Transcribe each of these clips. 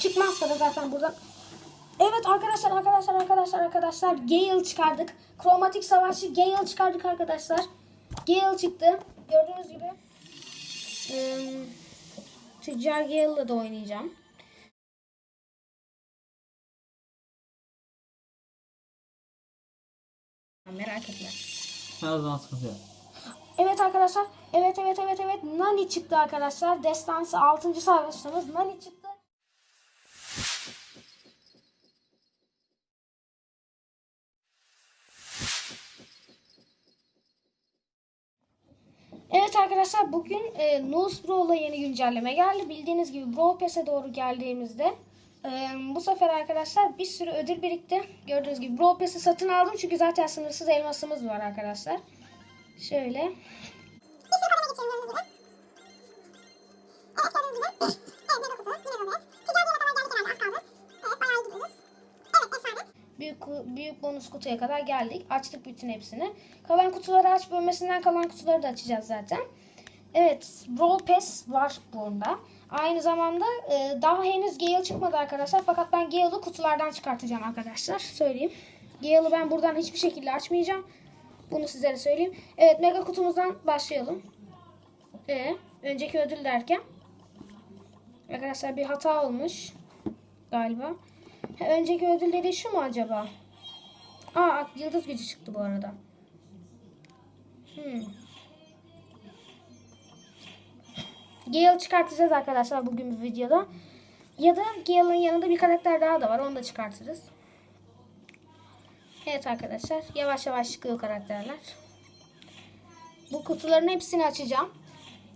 Çıkmazsa da zaten buradan. Evet arkadaşlar arkadaşlar arkadaşlar arkadaşlar Gale çıkardık. Kromatik savaşçı Gale çıkardık arkadaşlar. Gale çıktı. Gördüğünüz gibi. Ee, Tüccar Gale'la da oynayacağım. Merak etme. Her zaman sıkıntı yok. Evet arkadaşlar. Evet evet evet evet. Nani çıktı arkadaşlar. Destansı 6. savaşımız Nani çıktı. Arkadaşlar bugün e, Nose Brawl'a yeni güncelleme geldi. Bildiğiniz gibi Brawl Pass'e doğru geldiğimizde e, bu sefer arkadaşlar bir sürü ödül birikti. Gördüğünüz gibi Brawl Pass'i satın aldım çünkü zaten sınırsız elmasımız var arkadaşlar. Şöyle. Büyük bonus kutuya kadar geldik. Açtık bütün hepsini. Kalan kutuları aç bölmesinden kalan kutuları da açacağız zaten. Evet, Brawl Pass var bunda. Aynı zamanda e, daha henüz Gale çıkmadı arkadaşlar. Fakat ben Gale'ı kutulardan çıkartacağım arkadaşlar. Söyleyeyim. Gale'ı ben buradan hiçbir şekilde açmayacağım. Bunu sizlere söyleyeyim. Evet, mega kutumuzdan başlayalım. E, önceki ödül derken arkadaşlar bir hata olmuş galiba. Önceki ödülleri şu mu acaba? Aa yıldız gücü çıktı bu arada. Hmm. Gale çıkartacağız arkadaşlar bugün bir videoda. Ya da Gale'ın yanında bir karakter daha da var. Onu da çıkartırız. Evet arkadaşlar. Yavaş yavaş çıkıyor karakterler. Bu kutuların hepsini açacağım.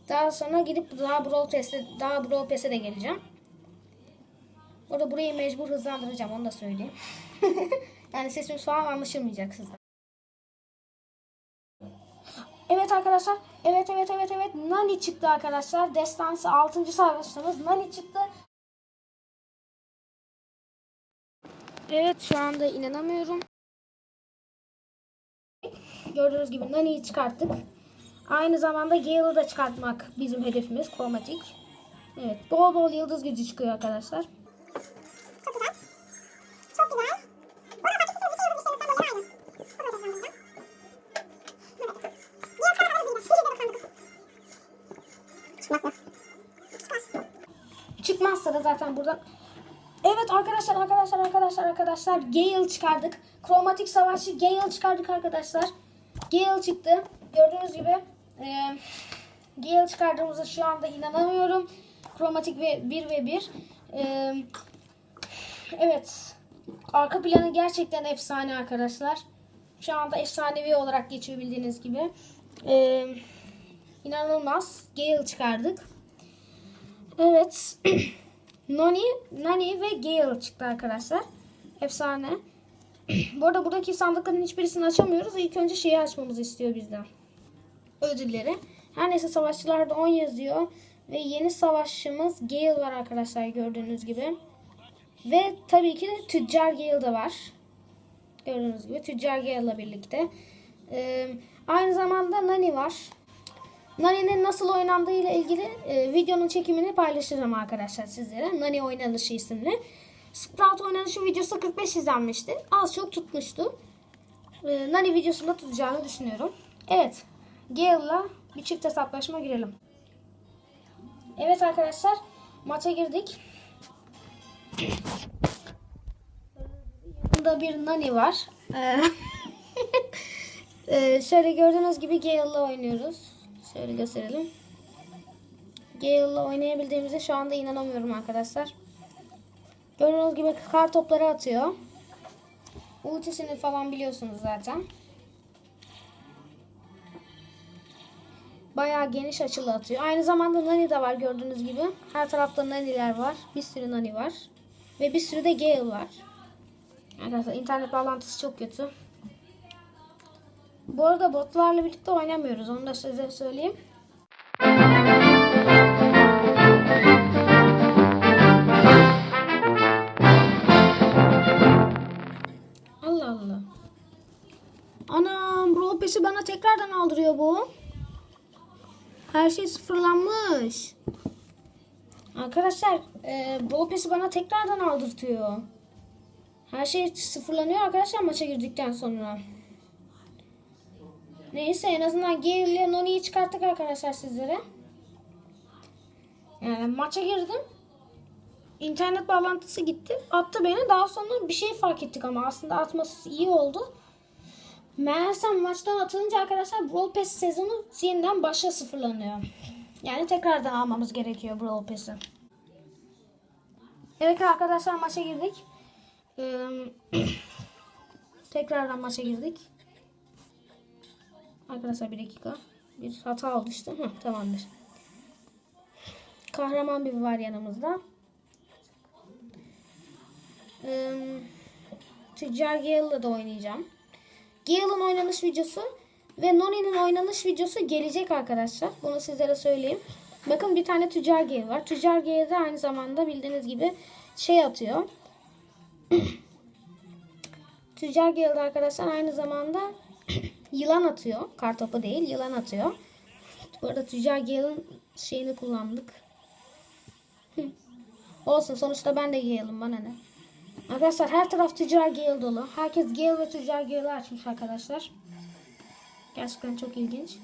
Daha sonra gidip daha Brawl Pass'e daha Brawl Pass'e de geleceğim. Orada burayı mecbur hızlandıracağım onu da söyleyeyim. yani sesimiz falan anlaşılmayacak sizden. Evet arkadaşlar. Evet evet evet evet. Nani çıktı arkadaşlar. Destansı 6. savaşımız Nani çıktı. Evet şu anda inanamıyorum. Gördüğünüz gibi Nani'yi çıkarttık. Aynı zamanda Gale'ı da çıkartmak bizim hedefimiz. Kromatik. Evet. Bol bol yıldız gücü çıkıyor arkadaşlar. Zaten buradan Evet arkadaşlar arkadaşlar arkadaşlar arkadaşlar Gale çıkardık. Kromatik savaşçı Gale çıkardık arkadaşlar. Gale çıktı. Gördüğünüz gibi e, Gale çıkardığımıza şu anda inanamıyorum. Kromatik ve 1 ve 1. E, evet. Arka planı gerçekten efsane arkadaşlar. Şu anda efsanevi olarak geçiyor bildiğiniz gibi. E, inanılmaz. Gale çıkardık. Evet. Nani, Nani ve Gale çıktı arkadaşlar. Efsane. Bu arada buradaki sandıkların hiçbirisini açamıyoruz. İlk önce şeyi açmamızı istiyor bizden. Ödülleri. Her neyse savaşçılarda 10 yazıyor. Ve yeni savaşçımız Gale var arkadaşlar gördüğünüz gibi. Ve tabii ki de Tüccar Gale de var. Gördüğünüz gibi Tüccar Gale'la birlikte. Ee, aynı zamanda Nani var. Nani'nin nasıl oynandığı ile ilgili e, videonun çekimini paylaşacağım arkadaşlar sizlere. Nani oynanışı isimli. Sprout oynanışı videosu 45 izlenmişti. Az çok tutmuştu. E, Nani videosunda tutacağını düşünüyorum. Evet. Gale'la bir çift hesaplaşma girelim. Evet arkadaşlar. Maça girdik. Yanında bir Nani var. Ee, şöyle gördüğünüz gibi Gale'la oynuyoruz. Şöyle gösterelim. Gale'la oynayabildiğimize şu anda inanamıyorum arkadaşlar. Gördüğünüz gibi kar topları atıyor. Ultisini falan biliyorsunuz zaten. Bayağı geniş açılı atıyor. Aynı zamanda Nani de var gördüğünüz gibi. Her tarafta Nani'ler var. Bir sürü Nani var. Ve bir sürü de Gale var. Arkadaşlar internet bağlantısı çok kötü. Bu arada botlarla birlikte oynamıyoruz. Onu da size söyleyeyim. Allah Allah. Anam Pass'i bana tekrardan aldırıyor bu. Her şey sıfırlanmış. Arkadaşlar e, Pass'i bana tekrardan aldırtıyor. Her şey sıfırlanıyor arkadaşlar maça girdikten sonra. Neyse en azından ile Noni'yi çıkarttık arkadaşlar sizlere. Yani maça girdim. İnternet bağlantısı gitti. Attı beni. Daha sonra bir şey fark ettik ama aslında atması iyi oldu. Meğersem maçtan atılınca arkadaşlar Brawl Pass sezonu yeniden başa sıfırlanıyor. Yani tekrardan almamız gerekiyor Brawl Pass'i. Evet arkadaşlar maça girdik. Ee, tekrardan maça girdik. Arkadaşlar bir dakika. Bir hata oldu işte. Hı, tamamdır. Kahraman bir var yanımızda. Ee, Tüccar Gale'la da oynayacağım. Gale'ın oynanış videosu ve Noni'nin oynanış videosu gelecek arkadaşlar. Bunu sizlere söyleyeyim. Bakın bir tane Tüccar Gale var. Tüccar Gale de aynı zamanda bildiğiniz gibi şey atıyor. Tüccar Gale'de arkadaşlar aynı zamanda yılan atıyor. Kartopu değil yılan atıyor. Bu arada Tüccar Gale'ın şeyini kullandık. Olsun sonuçta ben de Gale'ım bana ne. Arkadaşlar her taraf Tüccar Gale dolu. Herkes Gale ve Tüccar Gale'ı açmış arkadaşlar. Gerçekten çok ilginç.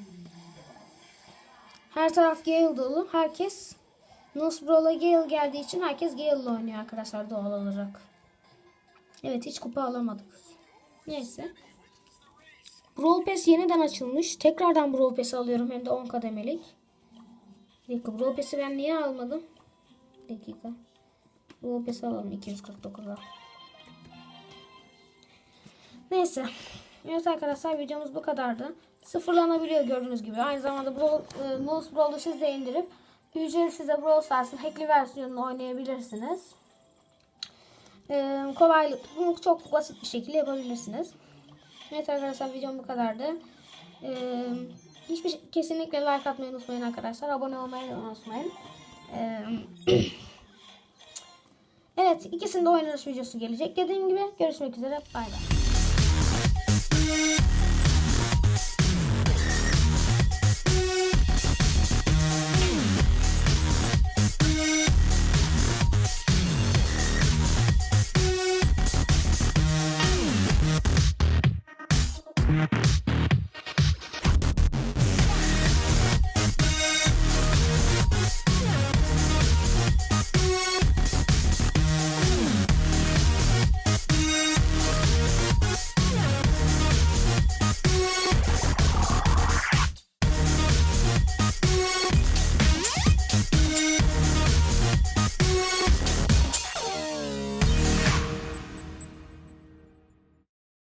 Her taraf Gale dolu. Herkes Nusbro'la Gale geldiği için herkes Gale'la oynuyor arkadaşlar doğal olarak. Evet hiç kupa alamadık. Neyse. Brawl Pass yeniden açılmış. Tekrardan Brawl Pass alıyorum hem de 10 kademelik. Bir dakika Brawl Pass'i ben niye almadım? Bir dakika. Brawl Pass'i alalım 249'a. Neyse. Evet arkadaşlar videomuz bu kadardı. Sıfırlanabiliyor gördüğünüz gibi. Aynı zamanda Brawl, e, Mouse Brawl'u siz de indirip ücretsiz de Brawl Stars'ın hackli versiyonunu oynayabilirsiniz. E, kolaylık, çok basit bir şekilde yapabilirsiniz. Evet arkadaşlar videom bu kadardı. Ee, hiçbir şey, kesinlikle like atmayı unutmayın arkadaşlar. Abone olmayı unutmayın. Ee, evet ikisinde oynanış videosu gelecek. Dediğim gibi görüşmek üzere. Bay bay.